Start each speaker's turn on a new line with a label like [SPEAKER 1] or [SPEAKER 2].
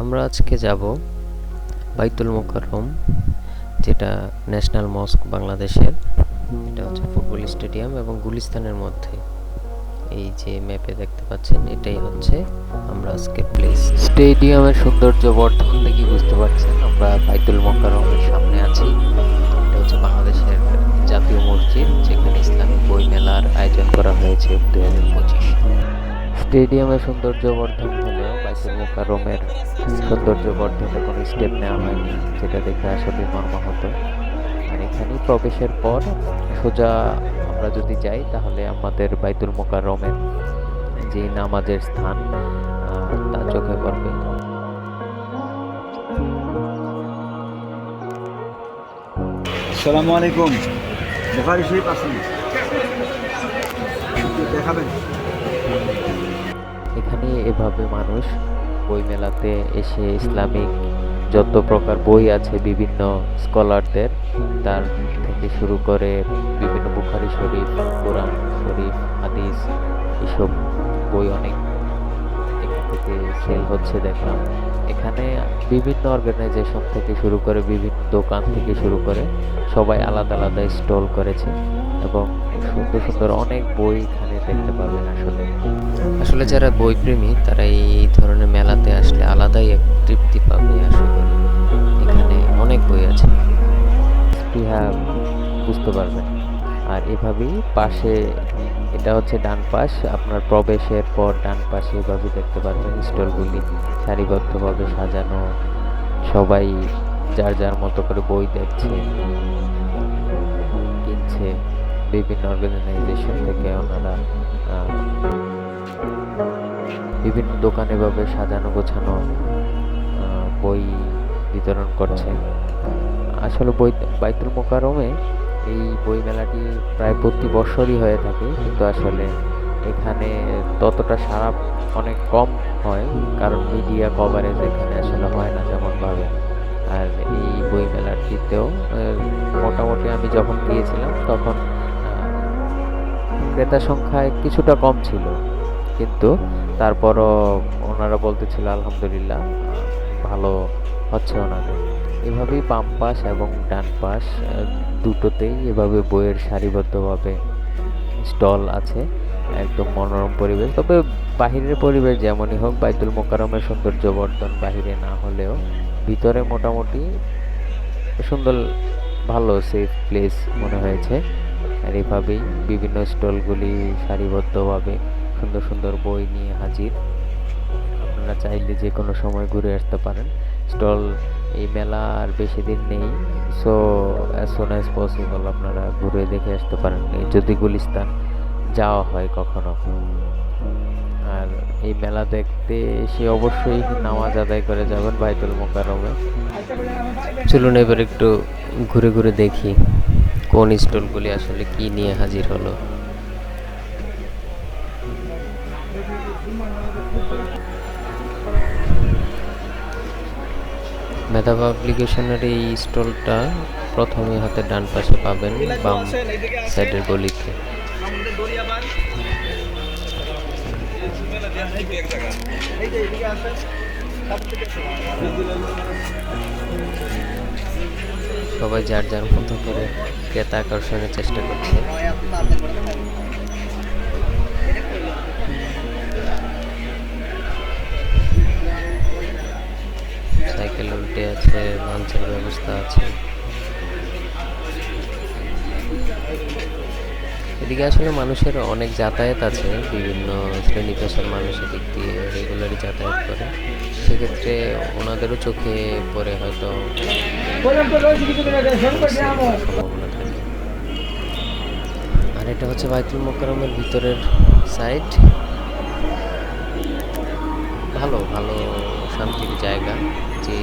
[SPEAKER 1] আমরা আজকে যাব বাইতুল মোকাররম, যেটা ন্যাশনাল মস্ক বাংলাদেশের, এটা হচ্ছে ফুটবল স্টেডিয়াম এবং গুলিস্তানের মধ্যে। এই যে ম্যাপে দেখতে পাচ্ছেন, এটাই হচ্ছে আমরা আজকে প্লেস স্টেডিয়ামের সৌন্দর্য বর্ধন দেখি বুঝতে পারছেন আমরা বাইতুল মোকাররমের সামনে আছি। এটা হচ্ছে বাংলাদেশের জাতীয় মসজিদ, যেখানে ইসলামিক বই মেলার আয়োজন করা হয়েছে দু হাজার পঁচিশ। স্টেডিয়ামের সৌন্দর্য বর্ধন বাইতুল মোকাররমের সৌন্দর্য বর্ধনে কোনো স্টেপ নেওয়া হয়নি যেটা দেখে আসলে মর্মাহত। আর এখানে প্রবেশের পর সোজা আমরা যদি যাই তাহলে আমাদের বাইতুল মোকাররমের যে নামাজের স্থান তা চোখে পড়বে।
[SPEAKER 2] আসসালামু আলাইকুম। বুখারি শরীফ আসেন দেখাবেন।
[SPEAKER 1] এখানে এভাবে মানুষ বই মেলাতে এসে ইসলামিক যত প্রকার বই আছে বিভিন্ন স্কলারদের, তার থেকে শুরু করে বিভিন্ন বুখারি শরীফ, কোরআন শরীফ, হাদিস, এসব বই অনেক থেকে সেল হচ্ছে দেখলাম। এখানে বিভিন্ন অর্গানাইজেশন থেকে শুরু করে বিভিন্ন দোকান থেকে শুরু করে সবাই আলাদা আলাদা স্টল করেছে এবং সুন্দর সুন্দর অনেক বই এখানে দেখতে পাবেন আসলে। আসলে যারা বই প্রেমী তারা এই ধরনের মেলাতে আসলে আলাদাই এক তৃপ্তি পাবে করি এখানে অনেক বই আছে। স্পৃহা বুঝতে পারবেন। আর এভাবেই পাশে এটা হচ্ছে ডান পাশ আপনার প্রবেশের পর ডান পাশে এভাবে দেখতে পারবেন স্টলগুলি। সারিবদ্ধভাবে সাজানো সবাই যার যার মতো করে বই দেখছে কিনছে। বিভিন্ন অর্গানাইজেশন থেকে ওনারা বিভিন্ন দোকানে এভাবে সাজানো, গোছানো বই বিতরণ করছে। আসলে বই, বাইতুল মোকারমে এই বই মেলাটি প্রায় প্রতি বছরই হয়ে থাকে, কিন্তু আসলে এখানে ততটা সারা অনেক কম হয়, কারণ মিডিয়া কভারেজ এখানে আসলে হয় না তেমনভাবে। আর এই বই মেলাটিতেও মোটামুটি আমি যখন গিয়েছিলাম, তখন ক্রেতা সংখ্যায় কিছুটা কম ছিল। কিন্তু তারপরও ওনারা বলতেছিল, আলহামদুলিল্লাহ, ভালো হচ্ছে ওনাদের। এভাবেই বাম পাশ এবং ডান পাশ দুটোতেই এভাবে বইয়ের সারিবদ্ধভাবে স্টল আছে, একদম মনোরম পরিবেশ। তবে বাহিরের পরিবেশ যেমনই হোক, বাইতুল মোকারমের সৌন্দর্য বর্ধন বাহিরে না হলেও ভিতরে মোটামুটি সুন্দর, ভালো সেফ প্লেস মনে হয়েছে। আর এভাবেই বিভিন্ন স্টলগুলি সারিবদ্ধভাবে সুন্দর সুন্দর বই নিয়ে হাজির। আপনারা চাইলে যে কোনো সময় ঘুরে আসতে পারেন। স্টল এই মেলা আর বেশি দিন নেই so as soon as possible আপনারা ঘুরে দেখে আসতে পারেন। যদি গুলিস্তান যাওয়া হয় কখনো। আর এই মেলা দেখতে এসে অবশ্যই নামাজ আদায় করে যাবেন বাইতুল মোকারমে চলুন এবার একটু ঘুরে ঘুরে দেখি। কোন স্টলগুলি আসলে কি নিয়ে হাজির হলো? মেধা পাবলিকেশনের এই স্টলটা প্রথমে হাতে ডান পাশে পাবেন বাম সাইডের গলিতে। সবাই যার যার মতো করে ক্রেতা আকর্ষণের চেষ্টা করছে। সাইকেল উল্টে আছে লাঞ্চের ব্যবস্থা আছে। এদিকে আসলে মানুষের অনেক যাতায়াত আছে, বিভিন্ন শ্রেণি পেশার মানুষ এদিক দিয়ে রেগুলারই যাতায়াত করে। সেক্ষেত্রে ওনাদেরও চোখে পড়ে হয়তো আর এটা হচ্ছে বাইতুল মোকারমের ভিতরের সাইড ভালো ভালো শান্তির জায়গা যে